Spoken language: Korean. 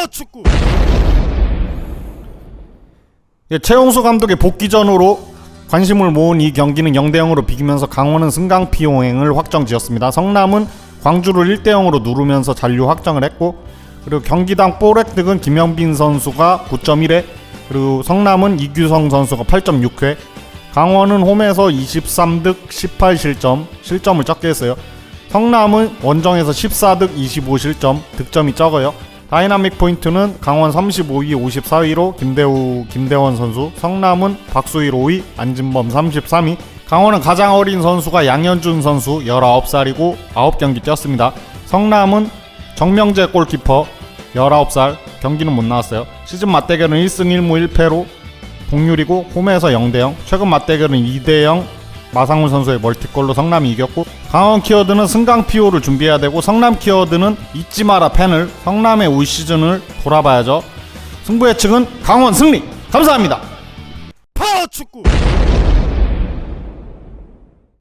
파워축구 예, 최용수 감독의 복귀 전으로 관심을 모은 이 경기는 0대 0으로 비기면서 강원은 승강 피용행을 확정지었습니다. 성남은 광주를 1대 0으로 누르면서 잔류 확정을 했고 그리고 경기당 볼 획득은 김영빈 선수가 9.1회 그리고 성남은 이규성 선수가 8.6회 강원은 홈에서 23득 18실점 실점을 적게 했어요. 성남은 원정에서 14득 25실점 득점이 적어요. 다이나믹 포인트는 강원 35위 54위로 김대우 김대원 선수 성남은 박수일 5위 안진범 33위 강원은 가장 어린 선수가 양현준 선수 19살이고 9경기 뛰었습니다. 성남은 정명재 골키퍼 19살 경기는 못 나왔어요. 시즌 맞대결은 1승 1무 1패로 동률이고 홈에서 0대0 최근 맞대결은 2대0 마상훈 선수의 멀티골로 성남이 이겼고 강원 키워드는 승강 피오를 준비해야 되고 성남 키워드는 잊지 마라 팬을 성남의 올 시즌을 돌아봐야죠. 승부 예측은 강원 승리! 감사합니다. 파워축구